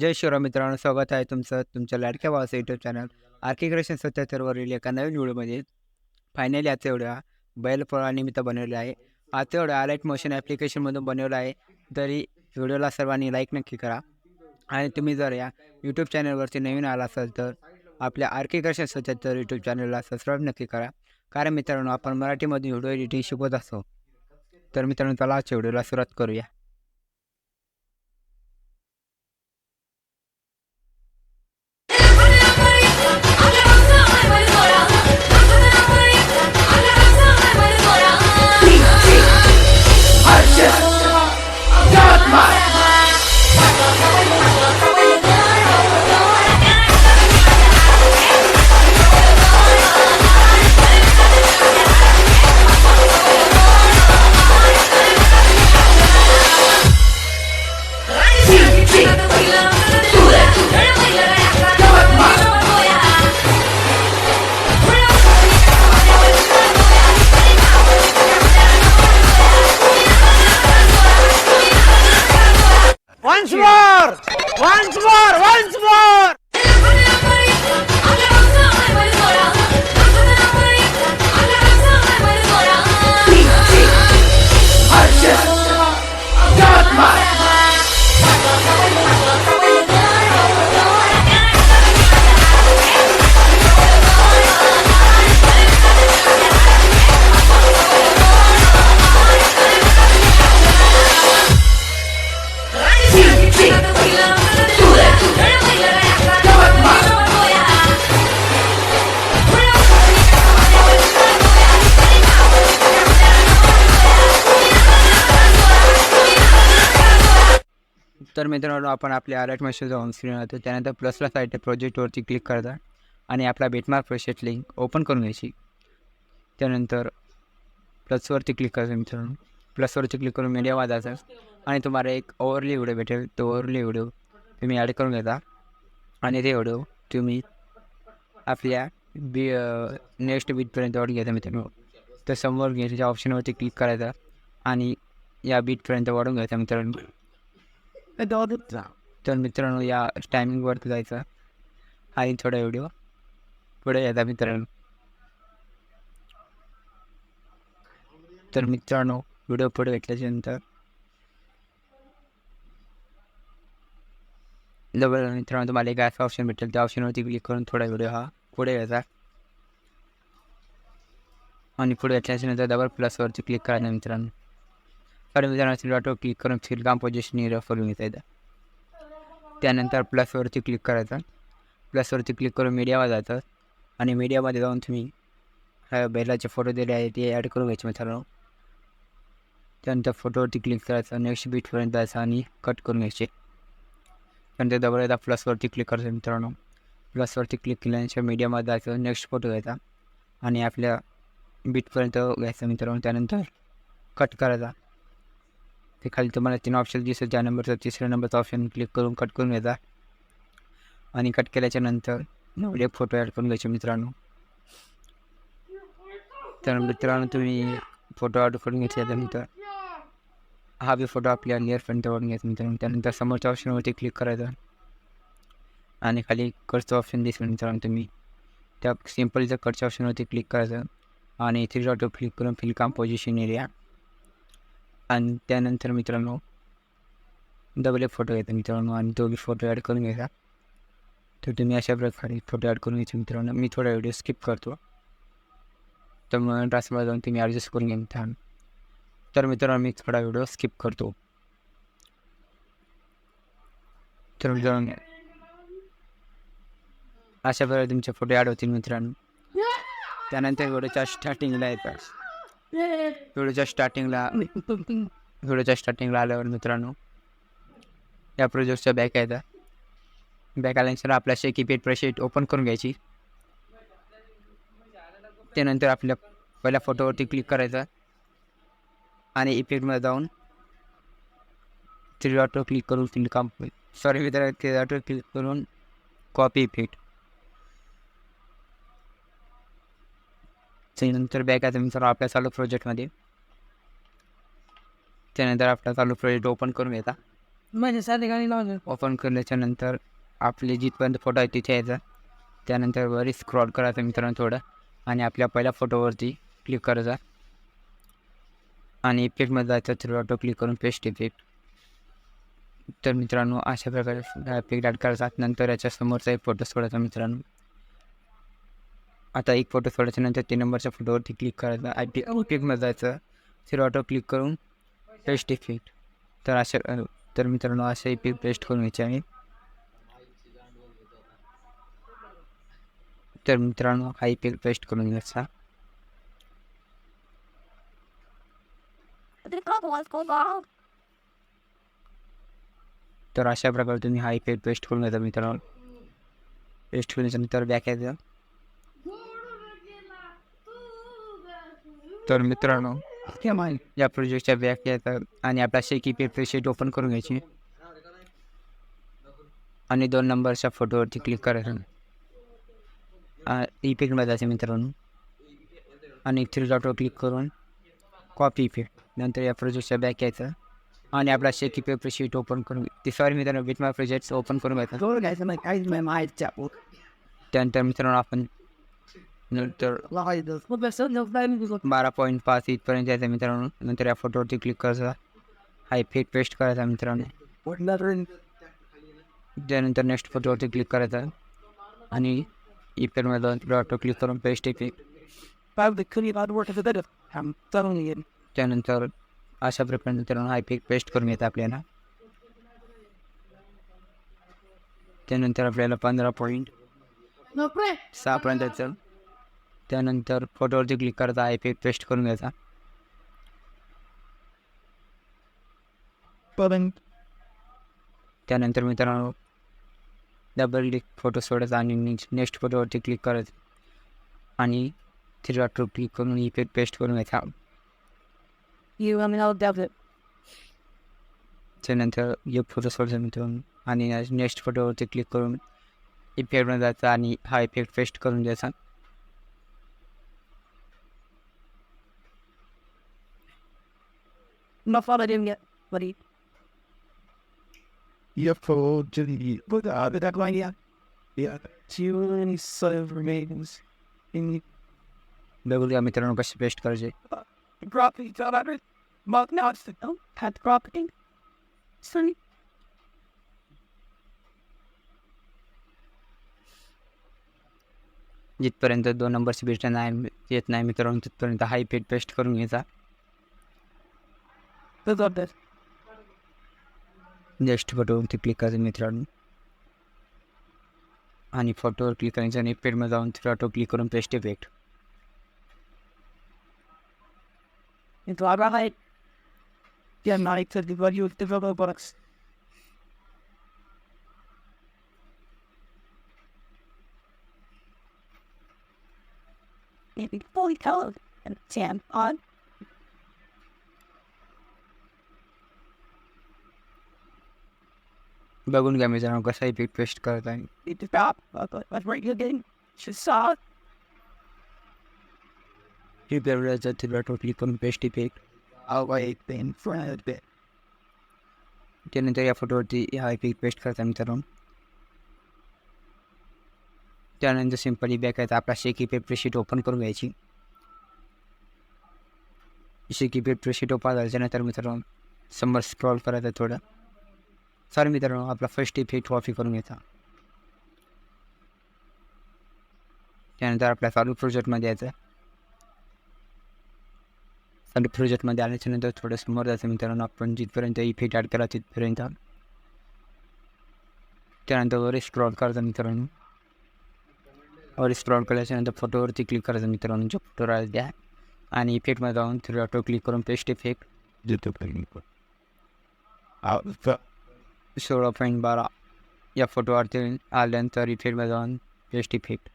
जय शिवराम मित्रांनो स्वागत आहे तुमचं तुमच्या लाडक्या भावाचं यूट्यूब चॅनल आर्की क्रिएशन सत्याहत्तरवरील एका नवीन व्हिडिओमध्ये. फायनली आजचा एवढ्या हा बैलपोळानिमित्त बनवला आहे. आजचा एवढ्या आलाईट मोशन ॲप्लिकेशनमधून बनवला आहे. तरी व्हिडिओला सर्वांनी लाईक नक्की करा. आणि तुम्ही जर या यूट्यूब चॅनलवरती नवीन आला असाल तर आपल्या आर्किक्रेशन क्रिएशन सत्याहत्तर यूट्यूब चॅनलला सबस्क्राईब नक्की करा. कारण मित्रांनो आपण मराठीमधून व्हिडिओ एडिटिंग शिकवत असतो. तर मित्रांनो चला आजच्या व्हिडिओला सुरुवात करूया. तर मित्रांनो आपण आपल्या अलर्ट मशीन जाऊन स्क्रीन होतो त्यानंतर प्लसला साईट प्रोजेक्टवरती क्लिक करता आणि आपला बेटमार्क प्रोजेक्ट लिंक ओपन करून घ्यायची. त्यानंतर प्लसवरती क्लिक करायचं मित्रांनो. प्लसवरती क्लिक करून मीडिया वाजायचा आणि तुम्हाला एक ओवरली व्हिडिओ भेटेल. तो ओवरली व्हिडिओ तुम्ही ॲड करून घेता. आणि ते व्हिडिओ तुम्ही आपल्या बी नेक्स्ट बीटपर्यंत ऑर्डर घ्यायचा मित्रांनो. तर समोर घ्यायच्या ऑप्शनवरती क्लिक करायचा आणि या बीटपर्यंत वाढून घ्यायचा मित्रांनो. तर मित्रांनो या टायमिंगवरती जायचं. आणि थोडा व्हिडिओ पुढे यायचा मित्रांनो. तर मित्रांनो व्हिडिओ पुढे भेटल्याच्यानंतर. डबल मित्रांनो तुम्हाला एक असं ऑप्शन भेटेल. त्या ऑप्शनवरती क्लिक करून थोडा व्हिडिओ हा पुढे यायचा आणि पुढे घेतल्याच्यानंतर डबल प्लसवरती क्लिक करायचं मित्रांनो. तर मित्रांनो ऑटो क्लिक करून फिल पोझिशन रेफर घेता येतं. त्यानंतर प्लसवरती क्लिक करायचं. प्लसवरती क्लिक करून मीडियावर जायचं. आणि मीडियामध्ये जाऊन तुम्ही ह्या बैलाचे फोटो दिले आहे ते ॲड करून घ्यायचे मित्रांनो. त्यानंतर फोटोवरती क्लिक करायचं. नेक्स्ट बीटपर्यंत जायचं आणि कट करून घ्यायचे. त्यानंतर डबल एकदा प्लसवरती क्लिक करायचं मित्रांनो. प्लसवरती क्लिक केल्यानंतर मीडियामध्ये जायचं. नेक्स्ट फोटो घ्यायचा. आणि आपल्या बीटपर्यंत घ्यायचं मित्रांनो. त्यानंतर कट करायचा. ते खाली तुम्हाला तीन ऑप्शन दिसेल. त्या नंबरचा तिसऱ्या नंबरचा ऑप्शन क्लिक करून कट करून घ्यायचा आणि कट केल्याच्यानंतर एक फोटो ॲड करून घ्यायचे मित्रांनो. तर मित्रांनो तुम्ही फोटो ॲड करून घेतल्यानंतर हा बी फोटो आपल्या नियरपर्यंत वाढून घ्यायचा मित्रांनो. त्यानंतर समोरच्या ऑप्शनवरती क्लिक करायचा. आणि खाली कटचं ऑप्शन दिसेल मित्रांनो तुम्ही. त्या सिम्पलच्या कटच्या ऑप्शनवरती क्लिक करायचं. आणि थ्री डॉट क्लिक करून फिल पोझिशन एरिया आणि त्यानंतर मित्रांनो डबल एक फोटो घ्यायचा मित्रांनो आणि तो फोटो ॲड करून घ्यायचा. तर तुम्ही अशा प्रकारे फोटो ॲड करून घ्यायचे मित्रांनो. मी थोडा व्हिडिओ स्किप करतो. तर मग ट्रान्सफर जाऊन तुम्ही ॲडजस्ट करून घ्या मित्रांनो. तर मित्रांनो मी थोडा व्हिडिओ स्किप करतो. तर मित्रांनो अशा प्रकारे तुमचे फोटो ॲड होतील मित्रांनो. त्यानंतर व्हिडिओच्या स्टार्टिंगला येतात. व्हिडिओच्या स्टार्टिंगला व्हिडिओच्या स्टार्टिंगला आल्यावर मित्रांनो या प्रोजेक्टच्या बॅक आहेत. बॅक आल्यानंतर आपल्या शेकी पेट प्रेशीट ओपन करून घ्यायची. त्यानंतर आपल्या पहिल्या फोटोवरती क्लिक करायचा. आणि इफेक्टमध्ये जाऊन थ्री डॉटवर क्लिक करून फिल काम सॉरी मित्र थ्री डॉटवर क्लिक करून कॉपी इफेक्ट त्यानंतर बॅक आहे मित्र आपल्या चालू प्रोजेक्टमध्ये. त्यानंतर आपला चालू प्रोजेक्ट ओपन करून घ्यायचा माझ्या साधे गाणी लावलं ओपन केल्याच्यानंतर आपले जिथपर्यंत फोटो आहे तिथे यायचा. त्यानंतर वरी स्क्रॉल करायचं मित्रांनो थोडं. आणि आपल्या पहिल्या फोटोवरती क्लिक करायचा. आणि इफेक्टमध्ये जायचं थ्रू ऑटो क्लिक करून पेस्ट इफेक्ट तर मित्रांनो अशा प्रकारे इफेक्ट ॲड करायचा. नंतर याच्या समोरचा एक फोटो सोडायचा मित्रांनो. आता एक फोटो सोडायच्या नंतर तीन नंबरच्या फोटोवरती क्लिक करायचं. आय पी इफेक्टमध्ये जायचं. थ्रू ऑटो क्लिक करून पेस्ट इफेक्ट तर अशा तर मित्रांनो असे इफेक्ट पेस्ट करून घ्यायचे आहे तर मित्रांनो हा इफेक्ट पेस्ट करून घ्यायचा. तर अशा प्रकारे तुम्ही हा इफेक्ट पेस्ट करून घ्यायचा मित्रांनो. पेस्ट केल्याच्यानंतर बॅक यायचं. तर मित्रांनो या प्रोजेक्टच्या बॅक यायचं आणि आपला शेक इफेक्ट शीट ओपन करून घ्यायची. आणि दोन नंबरच्या फोटोवरती क्लिक करायचं. इफेक्टमध्ये जायचं मित्रांनो. आणि थ्री डॉटवर क्लिक करून कॉपी इफेक्ट नंतर या प्रोजेक्टच्या बॅक यायचं. आणि आपला शेकी पेपर शीट ओपन करून ते सॉरी मित्रांनो विथ माय प्रोजेक्ट ओपन करून घ्यायचं. त्यानंतर मित्रांनो आपण नंतर बारा पॉईंट पाच इथपर्यंत यायचं मित्रांनो नंतर या फोटोवरती क्लिक करायचा हा इफेक्ट पेस्ट करायचा मित्रांनो त्यानंतर नेक्स्ट फोटोवरती क्लिक करायचा आणि इफेक्टमध्ये ऑटो क्लिक करून पेस्ट इफेक्ट. त्यानंतर अशा प्रकारे मित्रांनो हा इफेक्ट पेस्ट करून घेता आपल्याला त्यानंतर आपल्याला पंधरा पॉईंट. सहापर्यंत त्यानंतर फोटोवरती क्लिक करायचा हा इफेक्ट पेस्ट करून घ्यायचा. then त्यानंतर मित्रांनो डबल क्लिक फोटो सोडायचा आणि नेक्स्ट फोटोवरती क्लिक करायचं. आणि थ्री डॉट क्लिक करून इफेक्ट पेस्ट करून घ्यायचा. त्यानंतर एक फोटो सोडायचा मित्रांनो. आणि नेक्स्ट फोटोवरती क्लिक करून इफेक्टमध्ये जायचा आणि हा इफेक्ट पेस्ट करून द्यायचा Not followed him yet, buddy. UFO to the Put uh, the deck line yeah. yeah. Two and seven remains. In बघूया मित्रांनो कसे पेस्ट करायचे property fell out of Mark now it's the no had property. Sorry. जिथपर्यंत दोन नंबरची best नाही येत नाही मित्रांनो तिथपर्यंत हा इफेक्ट पेस्ट करून घ्यायचा That's up there. नेक्स्ट फोटोवरती क्लिक करायचं मित्रांनो आणि फोटोवर क्लिक करायचं आणि इफेक्टमध्ये जाऊन थ्री ऑटो क्लिक करून paste effect Into our right. Yeah, now it's the बघून घ्या मित्रांनो कसा इफेक्ट पेस्ट करत आहे It is up. That's right again. She saw it. इफेक्टचा थ्री ऑटो क्लिक करून paste effect I'll wait in front of it. त्यानंतर या फोटोवरती हा इफेक्ट पेस्ट करायचा मित्रांनो त्यानंतर सिम्पली बॅक यायचा आपला शेकी पेपर शीट ओपन करून घ्यायची शेकी पेपर शीट ओपन झाल्याच्यानंतर मित्रांनो समोर स्क्रॉल करायचं थोडं सर मित्रांनो आपला फर्स्ट स्टेप हे ट्रॉफी करून घ्यायचा. त्यानंतर आपल्या चालू प्रोजेक्टमध्ये यायचं. चालू प्रोजेक्टमध्ये आल्याच्यानंतर थोडं समोर जायचं मित्रांनो आपण जिथपर्यंत इफेक्ट ॲड करा तिथपर्यंत. त्यानंतर वर स्क्रॉल करायचा मित्रांनो. वर स्क्रॉल केल्याच्यानंतर फोटोवरती क्लिक करायचं मित्रांनो जो फोटो राहिला द्या आणि इफेक्टमध्ये जाऊन थ्री ऑटो क्लिक करून पेस्ट इफेक्ट देतो सोळा पॉईंट बारा या फोटोवरती आल्यानंतर इफेक्टमध्ये जाऊन पेस्ट इफेक्ट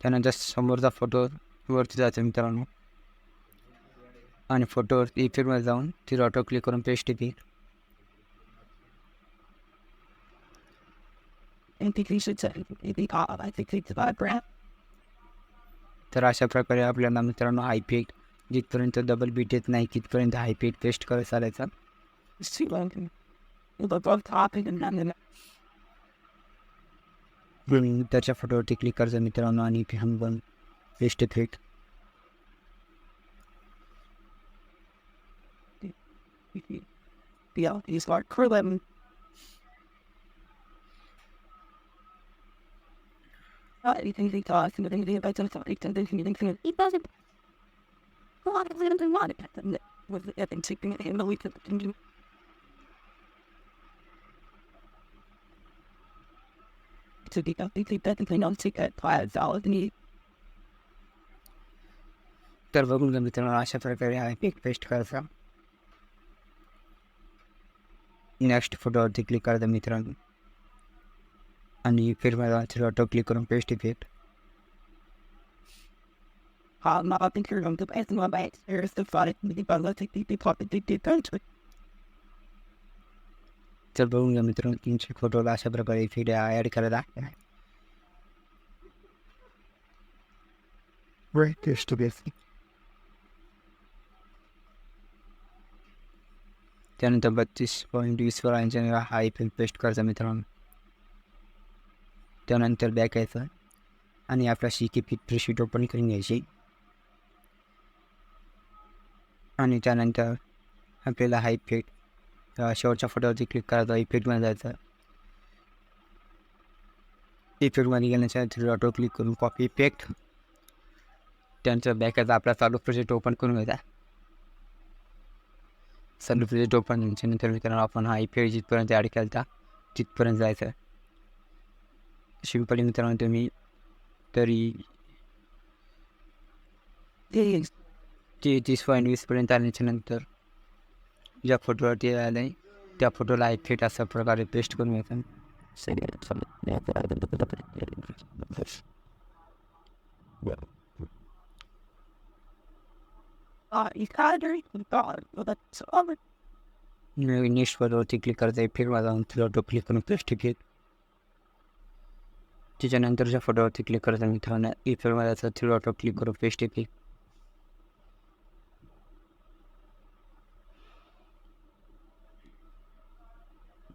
त्यानंतर समोरचा फोटो वरती जायचं मित्रांनो आणि फोटोवर इफेक्टमध्ये जाऊन ती ऑटो क्लिक करून पेस्ट इफेक्ट. तर अशा प्रकारे आपल्याला मित्रांनो हा इफेक्ट जिथपर्यंत डबल बीट येत नाही तिथपर्यंत हा इफेक्ट पेस्ट करत चालायचा त्याच्या फोटोवरती क्लिक करायचं मित्रांनो आणि इथे हम पण पेस्ट इफेक्ट तर बघून घ्या मित्रांनो अशा प्रकारे हा इफेक्ट पेस्ट करायचा नेक्स्ट फोटोवरती क्लिक करायचं मित्रांनो आणि फिरमध्ये ऑटो क्लिक करून पेस्ट इफेक्ट how not तर बघून घ्या मित्रांनो तीनशे फोटोला अशा प्रकारे इफेक्ट ॲड करायला. त्यानंतर बत्तीस पॉईंट वीसवर ऐंशी हा इफेक्ट पेस्ट करायचा मित्रांनो. त्यानंतर बॅक यायचं आणि आपला शिकी फिट प्रिशीट ओपन करून घ्यायची. आणि त्यानंतर आपल्याला हा इफेक्ट शेवटच्या फोटोवरती क्लिक करायचा इफेक्टमध्ये जायचं. इफेक्टमध्ये गेल्याच्या ऑटो क्लिक करून कॉपी इफेक्ट त्यांचं बॅक आपला चालू प्रोजेक्ट ओपन करून घ्यायचा. चालू प्रोजेक्ट ओपन नंतर मित्रांनो आपण हा इफेक्ट जिथपर्यंत ॲड केला तिथपर्यंत जायचं. सिम्पली मित्रांनो तुम्ही तरी ते तीस पॉईंट वीसपर्यंत आल्याच्यानंतर ज्या फोटोवरती आलं आहे त्या फोटोला इफेक्ट अशा प्रकारे पेस्ट करून घेतात Uh, you can't do it. God, well, next फोटोवरती click करायचं इफेक्टमध्ये जाऊन तिला ऑटो क्लिक करून पेस्ट घेत त्याच्यानंतरच्या फोटोवरती क्लिक करायचं मित्रांनो इफेक्ट माझा थ्री ऑटो क्लिक करून पेस्ट इफेक्ट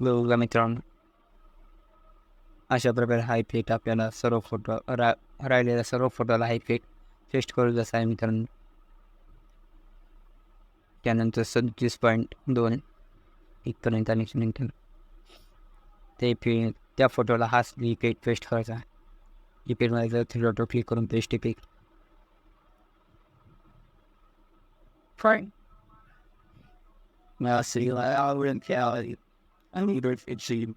बघा मित्रांनो अशा प्रकारे हा इफेक्ट आपल्याला सर्व फोटो रा राहिलेल्या सर्व फोटोला हा इफेक्ट पेस्ट करू जसा आहे मित्रांनो. त्यानंतर सदतीस पॉईंट दोन इथपर्यंत आणि नंतर ते फे त्या फोटोला हाच इफेक्ट पेस्ट करायचा इफेक्टमध्ये जर थ्री ऑटो क्लिक करून paste effect see, like, I wouldn't tell you. I mean, Either it's you.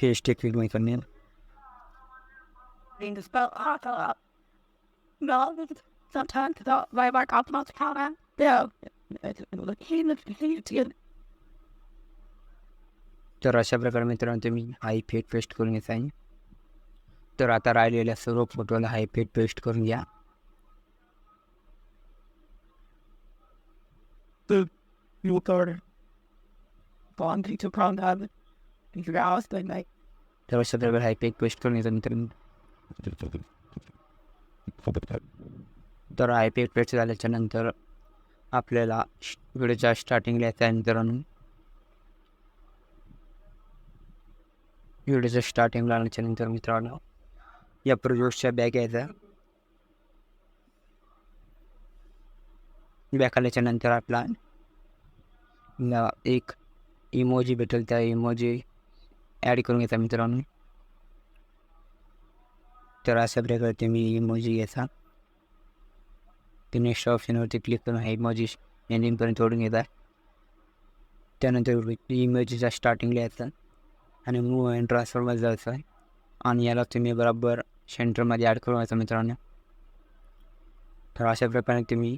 Paste इफेक्टमध्ये करणे in the spell, I thought, no, sometimes the way my confidence count out. Yeah. He looks, he's good. तर अशा प्रकारे मित्रांनो तुम्ही हा effect paste करून घ्यायचा आहे तर आता राहिलेल्या सर्व फोटोला हा इफेक्ट पेस्ट करून घ्या The you third. Bond to prom time. Your house, they make. तर अशा प्रकारे हा इफेक्ट पेस्ट करून घ्यायचा मित्रांनो तर हा इफेक्ट पेस्ट झाल्याच्यानंतर आपल्याला श- व्हिडिओच्या स्टार्टिंगला यायचं आहे मित्रांनो व्हिडिओच्या स्टार्टिंगला आल्याच्यानंतर मित्रांनो या प्रोजेक्टच्या बॅग यायचा बॅग आल्याच्यानंतर आपला एक इमोजी भेटेल त्या इमोजी ॲड करून घेता मित्रांनो. तर अशा प्रकारे तुम्ही इमोजी घेता. ते नेक्स्ट ऑप्शनवरती क्लिक करून हा इमोजी एंडिंगपर्यंत जोडून घेता. त्यानंतर इमोजीच्या स्टार्टिंगला यायचं आणि मूव अँड ट्रान्सफरमध्ये जायचं आहे. आणि याला तुम्ही बरोबर सेंटरमध्ये ॲड करून घ्यायचा मित्रांनो. तर अशा प्रकारे तुम्ही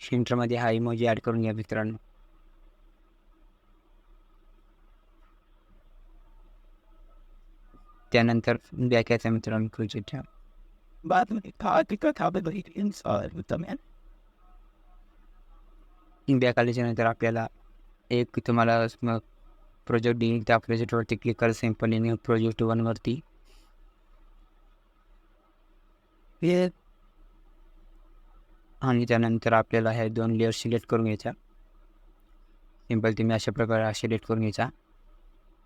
सेंटरमध्ये हा इमोजी ॲड करून घ्या मित्रांनो. त्यानंतर मित्रांनो प्रोजेक्टच्या But the card because how the lead inside with the man. Back आल्याच्यानंतर आपल्याला एक तुम्हाला मग प्रोजेक्ट देईल त्या प्रोजेक्टवरती क्लिक करा सिम्पली प्रोजेक्ट वनवरती. आणि त्यानंतर आपल्याला ह्या दोन लेअर सिलेक्ट करून घ्यायच्या सिंपल तुम्ही अशा प्रकारे सिलेक्ट करून घ्यायचा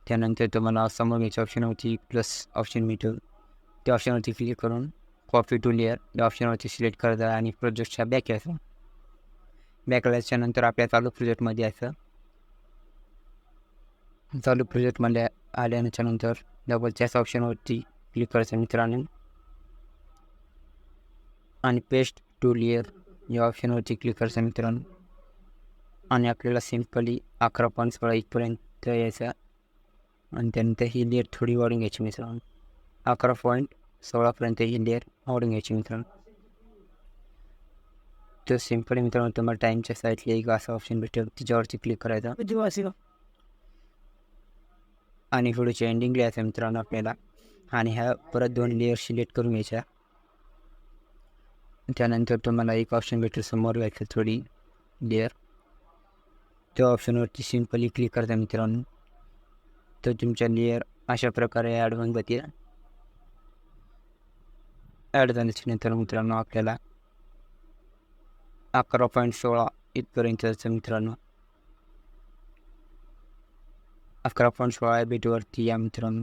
त्यानंतर तुम्हाला समोर घ्यायच्या ऑप्शनवरती प्लस ऑप्शन मिळतो त्या ऑप्शनवरती क्लिक करून कॉपी टू लेअर या ऑप्शनवरती सिलेक्ट करायचा आणि प्रोजेक्टच्या बॅक यायचं. बॅक नंतर आपल्या चालू प्रोजेक्टमध्ये यायचं. चालू प्रोजेक्टमध्ये आल्यानंतर नंतर डबल चॅस ऑप्शनवरती क्लिक करायचं मित्रांनो. आणि पेस्ट टू लेअर या ऑप्शनवरती क्लिक करायचं मित्रांनो. आणि आपल्याला सिम्पली अकरा पॉईंट सोळा इथपर्यंत यायचं. आणि त्यानंतर ही लेअर थोडी वाढून घ्यायची मित्रांनो. अकरा पॉईंट सोळापर्यंत ही लेअर वाढून घ्यायची मित्रांनो. तर सिम्पली मित्रांनो. तुम्हाला टाईमच्या साईडला एक असा ऑप्शन भेटेल. त्याच्यावरती क्लिक करायचा? आणि व्हिडिओच्या एंडिंगला यायचं मित्रांनो आपल्याला. आणि ह्या परत दोन लेअर सिलेक्ट करून घ्यायच्या. त्यानंतर तुम्हाला एक ऑप्शन भेटेल समोर घ्यायचं थोडी लेअर त्या ऑप्शनवरती सिम्पली क्लिक करता मित्रांनो. तर तुमच्या लेअर अशा प्रकारे ॲड होऊन जातील. ॲड झाल्याच्यानंतर मित्रांनो आपल्याला अकरा पॉईंट सोळा इथपर्यंतचं मित्रांनो. अकरा पॉईंट सोळा या बीटवरती या मित्रांनो.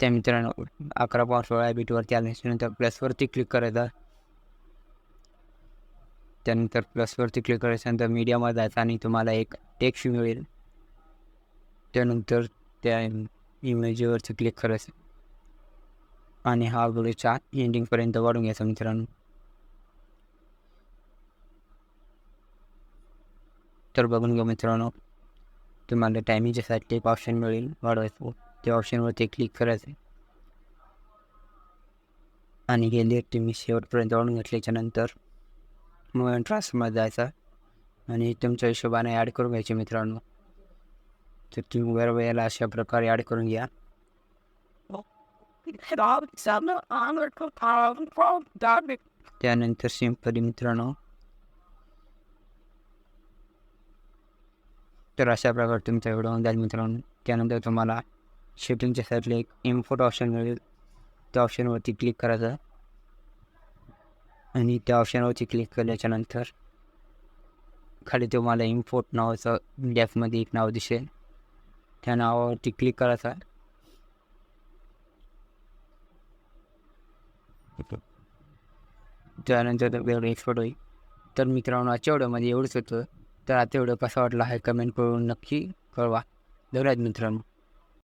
त्या मित्रांनो अकरा पॉईंट सोळा या बीटवरती आल्याच्यानंतर प्लसवरती क्लिक करायचं. त्यानंतर प्लसवरती क्लिक करायच्यानंतर मीडियामध्ये जायचं आणि तुम्हाला एक टेक्स्ट मिळेल. त्यानंतर त्या इमेजवरती क्लिक करायचं. आणि हा व्हिडिओच्या एंडिंगपर्यंत वाढून घ्यायचा मित्रांनो. तर बघून घ्या मित्रांनो तुम्हाला टायमिंगच्यासाठी एक ऑप्शन मिळेल वाढवायचं. त्या ऑप्शनवरती क्लिक करायचं. आणि गेले तुम्ही शेवटपर्यंत वाढून घेतल्याच्यानंतर मग ट्रान्सफॉर्मर जायचा आणि तुमच्या हिशोबाने ॲड करून घ्यायचे मित्रांनो. तर तुम्ही वेळोवेळेला अशा प्रकारे ॲड करून घ्या. त्यानंतर सिम्पली मित्रांनो. तर अशा प्रकारे तुमचा व्हिडिओ जाईल मित्रांनो. त्यानंतर तुम्हाला शेटिंगच्या साईडला एक इम्पोर्ट ऑप्शन मिळेल. त्या ऑप्शनवरती क्लिक करायचं. आणि त्या ऑप्शनवरती क्लिक केल्याच्यानंतर खाली तुम्हाला इम्पोर्ट नावाचं डॅफमध्ये एक नाव दिसेल. त्या नावावरती क्लिक करायचं त्यानंतर वेगळं एक्सपर्ट होईल. तर मित्रांनो आजच्या व्हिडिओमध्ये एवढंच होतं. तर आता व्हिडिओ कसा वाटला आहे कमेंट करून नक्की कळवा. धन्यवाद मित्रांनो.